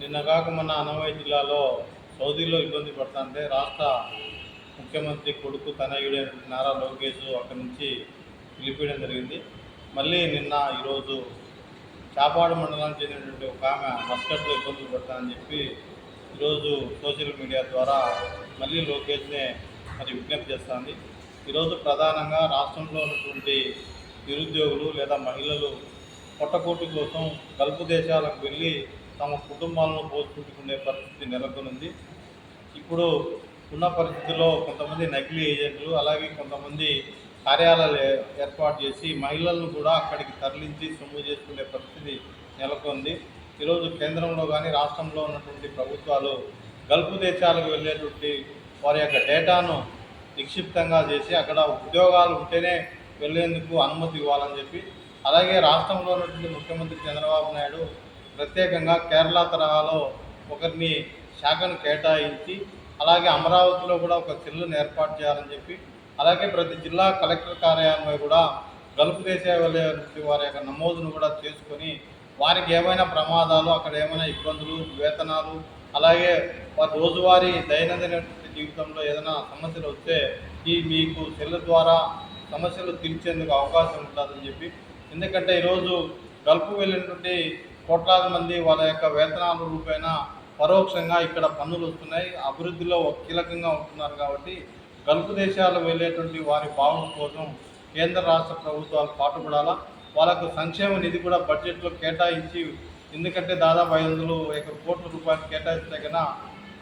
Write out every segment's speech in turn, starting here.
నిన్న కాక మొన్న అన్నమయ్య జిల్లాలో సౌదీలో ఇబ్బంది పడుతుంటే రాష్ట్ర ముఖ్యమంత్రి కొడుకు తనయుడైనటువంటి నారా లోకేష్ అక్కడి నుంచి పిలిపించడం జరిగింది. మళ్ళీ నిన్న ఈరోజు చాపాడు మండలానికి చెందినటువంటి ఒక ఆమె మస్కట్లో ఇబ్బందులు పడతానని చెప్పి ఈరోజు సోషల్ మీడియా ద్వారా మళ్ళీ లోకేష్నే మరి విజ్ఞప్తి చేస్తుంది. ఈరోజు ప్రధానంగా రాష్ట్రంలో ఉన్నటువంటి నిరుద్యోగులు లేదా మహిళలు పొట్టకోటి కోసం గల్పు దేశాలకు వెళ్ళి తమ కుటుంబాలను పోషించుకునే పరిస్థితి నెలకొనుంది. ఇప్పుడు ఉన్న పరిస్థితుల్లో కొంతమంది నకిలీ ఏజెంట్లు అలాగే కొంతమంది కార్యాలయాలు ఏర్పాటు చేసి మహిళలను కూడా అక్కడికి తరలించి సొమ్ము చేసుకునే పరిస్థితి నెలకొంది. ఈరోజు కేంద్రంలో కానీ రాష్ట్రంలో ఉన్నటువంటి ప్రభుత్వాలు గల్ఫ్ దేశాలకు వెళ్ళేటువంటి వారి యొక్క డేటాను నిక్షిప్తంగా చేసి అక్కడ ఉద్యోగాలు ఉంటేనే వెళ్ళేందుకు అనుమతి ఇవ్వాలని చెప్పి అలాగే రాష్ట్రంలో ఉన్నటువంటి ముఖ్యమంత్రి చంద్రబాబు నాయుడు ప్రత్యేకంగా కేరళ తరహాలో ఒకరిని శాఖను కేటాయించి అలాగే అమరావతిలో కూడా ఒక సెల్లును ఏర్పాటు చేయాలని చెప్పి అలాగే ప్రతి జిల్లా కలెక్టర్ కార్యాలయంలో కూడా గల్ఫ్ దేశాల వెళ్ళే వారి యొక్క నమోదును కూడా చేసుకొని వారికి ఏమైనా ప్రమాదాలు అక్కడ ఏమైనా ఇబ్బందులు వేతనాలు అలాగే వారి రోజువారీ దైనందిన జీవితంలో ఏదైనా సమస్యలు వస్తే ఈ మీకు సెల్ ద్వారా సమస్యలు తీర్చేందుకు అవకాశం ఉంటుందని చెప్పి ఎందుకంటే ఈరోజు గల్ఫ్ వెళ్ళినటువంటి కోట్లాది మంది వాళ్ళ యొక్క వేతనాల రూపేణా పరోక్షంగా ఇక్కడ పన్నులు వస్తున్నాయి. అభివృద్ధిలో కీలకంగా ఉంటున్నారు కాబట్టి గల్ఫ్ దేశాలు వెళ్ళేటువంటి వారి బాగు కోసం కేంద్ర రాష్ట్ర ప్రభుత్వాలు పాటుపడాలా? వాళ్ళకు సంక్షేమ నిధి కూడా బడ్జెట్లో కేటాయించి ఎందుకంటే దాదాపు ఐదు వందలు కోట్ల రూపాయలు కేటాయిస్తే కన్నా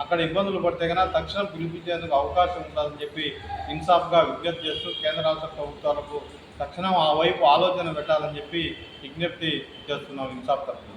అక్కడ ఇబ్బందులు పడితే కన్నా తక్షణం పిలిపించేందుకు అవకాశం ఉంటుందని చెప్పి ఇన్సాఫ్గా విజ్ఞప్తి చేస్తూ కేంద్ర రాష్ట్ర ప్రభుత్వాలకు తక్షణం ఆ వైపు ఆలోచన పెట్టాలని చెప్పి విజ్ఞప్తి చేస్తున్నాం ఇన్సాఫ్ తరఫున.